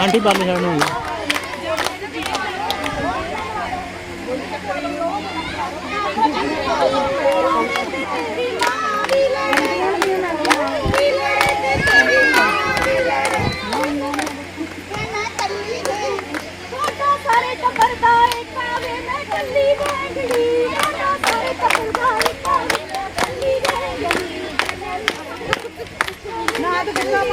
Aunty ਬਾਲੇ ਜਾਣ ਨੂੰ। ਸਾਰੇ ਟੱਬਰ ਦਾ ਇੱਕ ਆਵੇ ਮੈਂ ਕੱਲੀ ਬੈਠੜੀ ਸਾਡਾ ਸਾਰੇ ਟੱਬਰ ਦਾ ਇੱਕ ਆਵੇ ਮੈਂ ਕੱਲੀ ਬੈਠੜੀ ਨਾ ਤੇ ਕਿੰਨਾ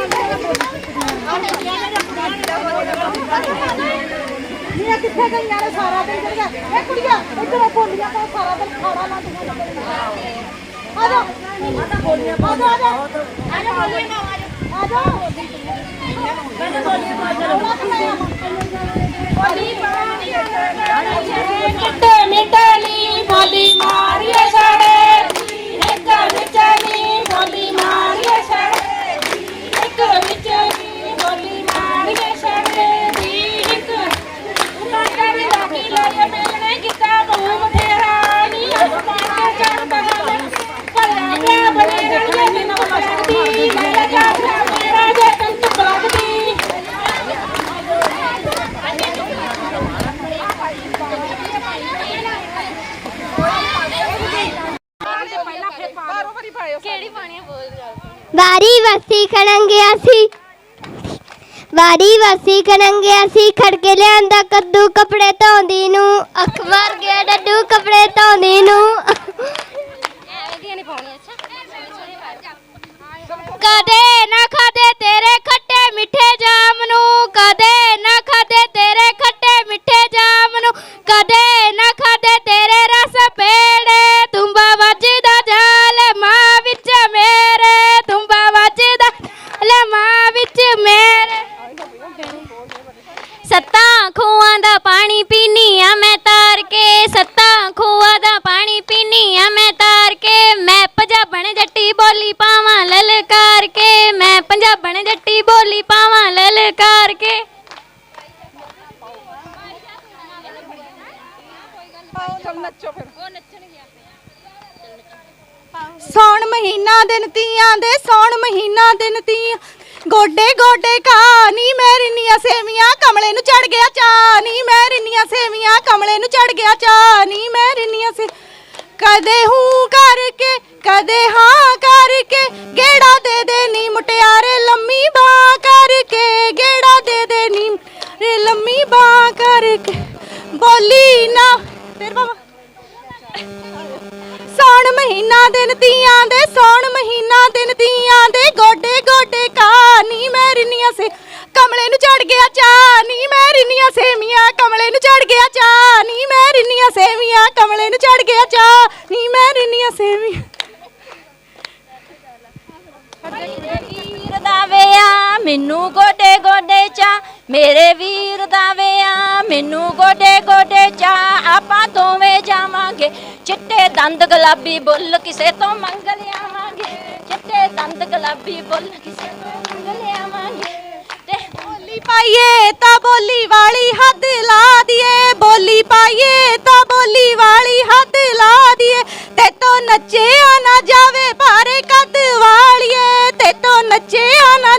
ਨੀ ਕਿੱਥੇ ਗਈਆਂ ਨੇ ਸਾਰਾ ਦਿਨ ਚਲ ਗਿਆ ਇਹ ਕੁੜੀਆਂ ਇੱਧਰ ਬੋਲੀਆਂ ਤਾਂ ਸਾਰਾ ਦਿਨ ਖਾੜਾ ਨਾ ਤੂੰ ਆ ਜਾ ਆ ਜਾ ਬੋਲੀਆਂ ਆ ਜਾ। ਆ ਜਾ ਆ ਜਾ। ਬੋਲੀਆਂ ਨਾ ਆ ਜਾ। ਆ ਜਾ। ਕਹਿੰਦੇ ਬੋਲੀਆਂ ਆ ਜਾ ਬੋਲੀ ਪਾਣੀ ਕਿੱਡੇ ਮਿੱਟਲੀ ਬੋਲੀ ਮਾਰੀਏ ਵਸੀ ਖਣੰਗਿਆ ਸੀ ਵਾਰੀ ਵਸੀ ਖਣੰਗਿਆ ਸੀ ਖੜਕੇ ਲਿਆਂਦਾ ਕੱਦੂ ਕੱਪੜੇ ਧੋਂਦੀ ਨੂੰ। ਅੱਖ ਮਾਰ ਗਿਆ ਡੱਡੂ ਕੱਪੜੇ ਧੋਂਦੀ ਨੂੰ। ਕਦੇ ਨਾ ਖਾਦੇ ਤੇਰੇ ਖੱਟੇ ਮਿੱਠੇ ਜਾਮ ਨੂੰ, ਕਦੇ ਨਾ ਖਾਦੇ ਮੈਂ ਤਾਰ ਕੇ ਮੈਂ ਪੰਜਾਬਣ ਜੱਟੀ ਬੋਲੀ ਪਾਵਾਂ ਲਲਕਾਰ ਕੇ ਮੈਂ ਪੰਜਾਬਣ ਜੱਟੀ ਬੋਲੀ ਪਾਵਾਂ ਲਲਕਾਰ ਕੇ ਸੌਣ ਮਹੀਨਾ ਦਿਨ ਤੀਆਂ ਦੇ ਸੌਣ ਮਹੀਨਾ ਦਿਨ ਤੀਆਂ। ਗੋਡੇ ਗੋਡੇ ਕਾਨੀ ਮੈਰੀਨੀਆਂ ਸੇਵੀਆਂ ਕਮਲੇ ਨੂੰ ਚੜ ਗਿਆ ਚਾਨੀ ਮੈਰੀਨੀਆਂ ਸੇਵੀਆਂ ਕਮਲੇ ਨੂੰ ਚੜ ਗਿਆ ਚਾਨੀ ਮੈਰੀਨੀਆਂ ਸੇ ਕਦੇ ਹੂੰ ਕਰਕੇ, ਕਦੇ ਹਾਂ ਕਰਕੇ, ਗੇੜਾ ਦੇ ਦੇ ਨੀ ਮੁਟਿਆਰੇ ਲੰਮੀ ਬਾਹ ਕਰਕੇ, ਗੇੜਾ ਦੇ ਦੇ ਨੀ ਰੇ ਲੰਮੀ ਬਾਹ ਕਰਕੇ। ਬੋਲੀ ਨਾ, ਫਿਰ ਬਾਬਾ। ਸੌਣ ਮਹੀਨਾ ਦਿਨ ਤੀਆਂ ਦੇ ਸੌਣ ਮਹੀਨਾ ਦਿਨ ਤੀਆਂ ਦੇ ਗੋਡੇ ਗੋਡੇ ਕਾਨੀ ਮੈਰੀਨੀਆਂ ਸੇ। ਕਮਲੇ ਨੂੰ ਚੜ ਗਿਆ ਚਾਨੀ ਮੈਰੀਨੀਆਂ ਸੇਵੀਆਂ, ਕਮਲੇ ਨੂੰ ਚੜ ਗਿਆ ਚਾਨੀ ਮੈਰੀਨੀਆਂ ਸੇਵੀਆਂ, ਕਮਲੇ ਨੂੰ ਚੜ ਗਿਆ ਚਾਨੀ ਮੈਰੀਨੀਆਂ ਸੇਵੀਆਂ। ਵੀਰ ਦਾ ਵਿਆ ਮੈਨੂੰ ਗੋਡੇ ਗੋਡੇ ਚਾ, ਮੇਰੇ ਵੀਰ ਦਾ ਵਿਆ ਮੈਨੂੰ ਗੋਡੇ ਗੋਡੇ ਚਾ, ਆਪਾਂ ਦੋਵੇਂ ਜਾਵਾਂਗੇ। ਚਿੱਟੇ ਦੰਦ ਗੁਲਾਬੀ ਬੁੱਲ ਕਿਸੇ ਤੋਂ ਮੰਗ ਲਿਆਵਾਂਗੇ। ਚਿੱਟੇ ਦੰਦ ਗੁਲਾਬੀ ਬੁੱਲ ਕਿਸੇ ਤੋਂ ਮੰਗ ਲਿਆਵਾਂਗੇ। ਬੋਲੀ ਪਾਈਏ ਤਾਂ ਬੋਲੀ ਵਾਲੀ ਹੱਦ ਲਾ ਦੀਏ। ਬੋਲੀ ਪਾਈਏ ਤਾਂ ਬੋਲੀ ਵਾਲੀ ਹੱਦ ਲਾ ਦੀਏ। ਤੇ ਤੋ ਨੱਚਿਆ ਨਾ ਜਾਵੇ ਭਾਰੇ ਕੱਦ ਵਾਲੀਏ। ਤੇ ਤੋ ਨੱਚਿਆ ਨਾ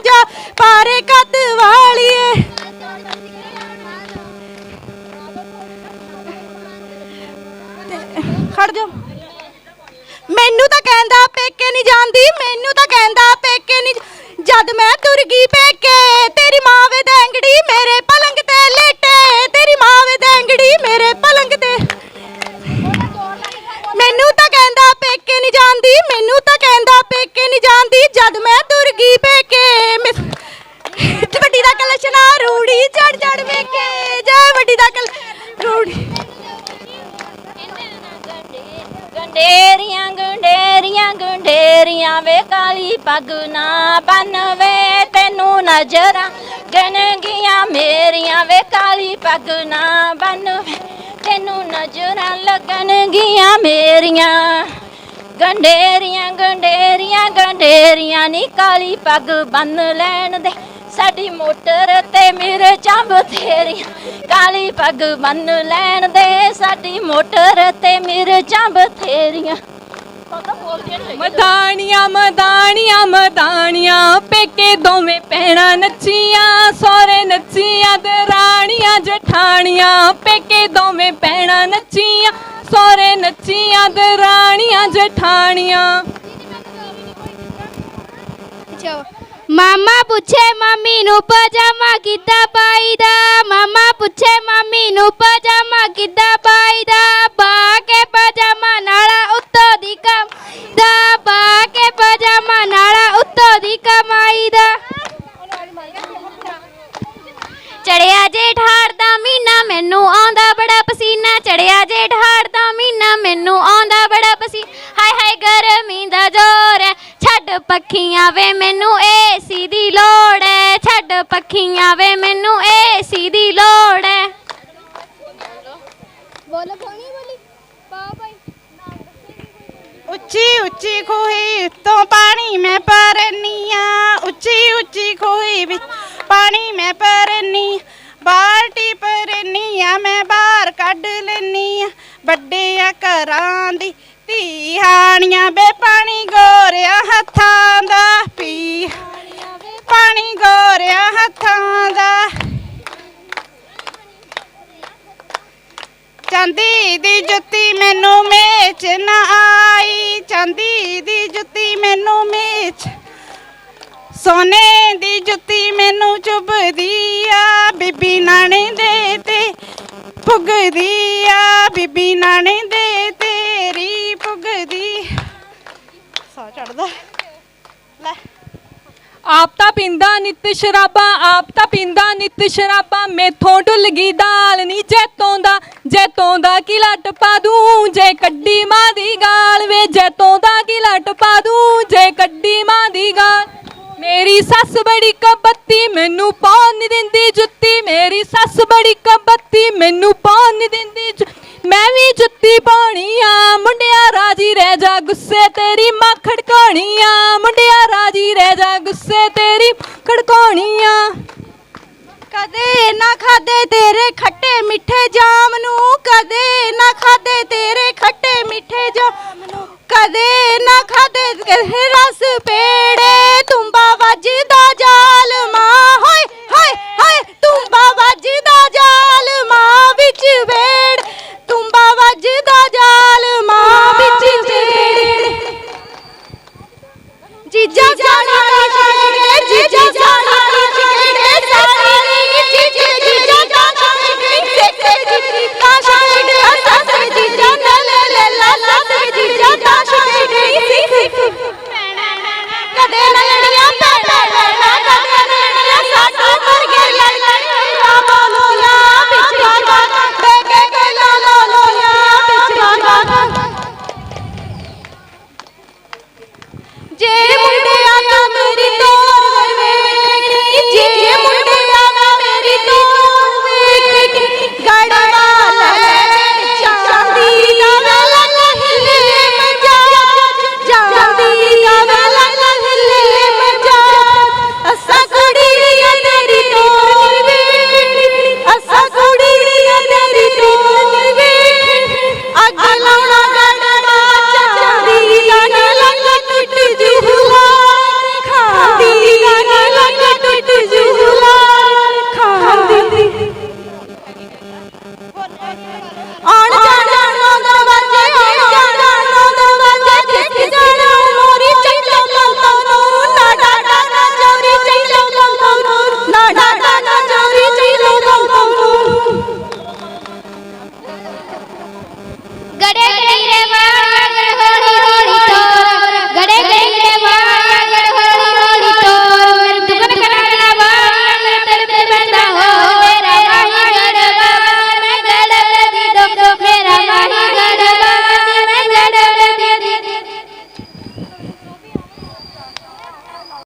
ਗੰਡੇਰੀਆਂ ਗੰਡੇਰੀਆਂ ਗੰਡੇਰੀਆਂ ਵੇ ਕਾਲੀ ਪੱਗ ਨਾ ਬੰਨਵੇ ਤੈਨੂੰ ਨਜ਼ਰਾਂ ਗਨਗੀਆਂ ਮੇਰੀਆਂ ਵੇ ਕਾਲੀ ਪੱਗ ਨਾ ਬੰਨਵੇ ਤੈਨੂੰ ਨਜ਼ਰਾਂ ਲੱਗਣਗੀਆਂ ਮੇਰੀਆਂ। ਗੰਡੇਰੀਆਂ ਗੰਡੇਰੀਆਂ ਗੰਡੇਰੀਆਂ ਨੀ ਕਾਲੀ ਪੱਗ ਬੰਨ ਲੈਣ ਦੇ। ਸਾਡੀ ਮੋਟਰ ਤੇ ਮਿਰਚਾਂ ਬਥੇਰੀਆਂ ਕਾਲੀ ਪੱਗ ਬੰਨ ਲੈਣ ਦੇ। ਸਾਡੀ ਮੋਟਰ ਤੇ ਪਤਾ ਬੋਲਦੀਆਂ ਨਹੀਂ ਮਦਾਨੀਆਂ ਮਦਾਨੀਆਂ ਮਦਾਨੀਆਂ ਪੇਕੇ ਦੋਵੇਂ ਪੈਣਾ ਨੱਚੀਆਂ ਸੋਰੇ ਨੱਚੀਆਂ ਦਰਾਣੀਆਂ ਜਠਾਣੀਆਂ। ਪੇਕੇ ਦੋਵੇਂ ਪੈਣਾ ਨੱਚੀਆਂ ਸੋਰੇ ਨੱਚੀਆਂ ਦਰਾਣੀਆਂ ਜਠਾਣੀਆਂ। ਮਾਮਾ ਪੁੱਛੇ ਮੰਮੀ ਨੂੰ ਪਜਾਮਾ ਕਿੱਦਾਂ ਪਾਈਦਾ? ਮਾਮਾ ਪੁੱਛੇ ਮੰਮੀ ਨੂੰ ਪਜਾਮਾ ਕਿੱਦਾਂ ਪਾਈਦਾ? ਪਾ ਕੇ ਪਜਾਮਾ ਨਾਲਾ ਉੱਤੋਂ ਦੀ ਕਮਾਈਦਾ। ਪਾ ਕੇ ਪਜਾਮਾ ਨਾਲਾ ਉੱਤੋਂ ਦੀ ਕਮਾਈਦਾ। ਚੜਿਆ ਜੇਠਾੜ ਦਾ ਮਹੀਨਾ ਮੈਨੂੰ ਆਉਂਦਾ ਬੜਾ ਪਸੀਨਾ। ਚੜਿਆ ਜੇਠਾੜ ਦਾ ਮਹੀਨਾ ਮੈਨੂੰ ਆਉਂਦਾ ਬੜਾ ਪਸੀ ਹਾਏ ਹਾਏ ਗਰਮੀ ਦਾ ਜ਼ੋਰ ਹੈ ਛੱਡ ਪੱਖੀਆਂ ਵੇ ਮੈਨੂੰ ਏਸੀ ਦੀ ਲੋੜ ਹੈ ਛੱਡ ਪੱਖੀਆਂ ਵੇ ਮੈਨੂੰ ਏਸੀ ਦੀ ਲੋੜ ਹੈ ਬੋਲੋ ਬੋਲੀ ਬੋਲੀ? ਪਾ ਭਾਈ। ਉੱਚੀ ਉੱਚੀ ਖੂਹੀ ਤੋਂ ਪਾਣੀ ਮੈਂ ਭਰਨੀ ਆ। ਉੱਚੀ ਉੱਚੀ ਖੂਹੀ ਵਿੱਚ ਪਾਣੀ ਮੈਂ ਭਰਨੀ ਬਾਲਟੀ ਭਰਨੀ ਆ ਮੈਂ ਬਾਹਰ ਕੱਢ ਲੈਨੀ ਆ। ਵੱਡਿਆਂ ਘਰਾਂ ਦੀ ਧੀ ਹਾਣੀਆਂ ਬੇ ਪਾਣੀ ਹੱਥਾਂ ਦਾ। ਚਾਂਦੀ ਦੀ ਜੁੱਤੀ ਮੈਨੂੰ ਮੇਚ ਨਾ ਆਈ। ਚਾਂਦੀ ਦੀ ਜੁੱਤੀ ਮੈਨੂੰ ਮੇਚ। ਸੋਨੇ ਦੀ ਜੁੱਤੀ ਮੈਨੂੰ ਚੁੱਭਦੀ ਆ। ਬੀਬੀ ਨਾਣੇ ਦੇ ਤੇ ਪੁੱਗਦੀ ਆ। ਬੀਬੀ ਨਾਣੇ ਪੀਂਦਾ ਨਿਤ ਸ਼ਰਾਬਾਂ, ਆਪ ਤਾਂ ਪੀਂਦਾ ਨਿਤ ਸ਼ਰਾਬਾਂ। ਮੇਥੋਂ ਢੁੱਲ ਗਈ ਦਾਲ ਨੀ ਜੈਤੋਂ ਦਾ ਜੈਤੋਂ ਦਾ ਕੀ ਲੱਟ ਪਾ ਦੂੰ? ਜੇ ਕੱਢੀ ਮਾਂ ਦੀ ਗਾਲ ਵੇ, ਜੈਤੋਂ ਦਾ ਕੀ ਲੱਟ ਪਾ ਦੂੰ? ਜੇ ਕੱਢੀ ਮਾਂ ਦੀ ਗਾਲ ਮੇਰੀ ਸੱਸ ਬੜੀ ਕਬੱਤੀ ਮੈਨੂੰ ਪਾਉਣ ਨੀ ਦਿੰਦੀ ਜੁੱਤੀ। ਮੇਰੀ ਸੱਸ ਬੜੀ ਕਬੱਤੀ ਮੈਨੂੰ ਪਾਉਣ ਨੀ ਦਿੰਦੀ ਮੈਂ ਵੀ ਜੁੱਤੀ ਪਾਉਣੀ ਆ। ਮੁੰਡਿਆ ਰਾਜੀ ਰਹਿ ਜਾ ਗੁੱਸੇ, ਤੇਰੀ ਮਾਂ ਖੜਕਾਉਣੀ ਆ। ਮੁੰਡਿਆ ਰਾਜੀ ਰਹਿ ਜਾ ਗੁੱਸੇ, ਤੇਰੀ ਖੜਕਾਉਣੀ ਆ। ਕਦੇ ਨਾ ਖਾਦੇ ਤੇਰੇ ਖੱਟੇ ਮਿੱਠੇ ਜਾਮ ਨੂੰ, ਕਦੇ ਨਾ ਖਾਦੇ ਤੇਰੇ ਖੱਟੇ ਮਿੱਠੇ ਜਾਮ ਨੂੰ। ਕਦੇ ਨਾ ਖਾਦੇ ਤੇਰੇ ਰਸ ਪੇੜੇ ਤੁੰਬਾ ਵੱਜਦਾ ਜ਼ਾਲਮਾ।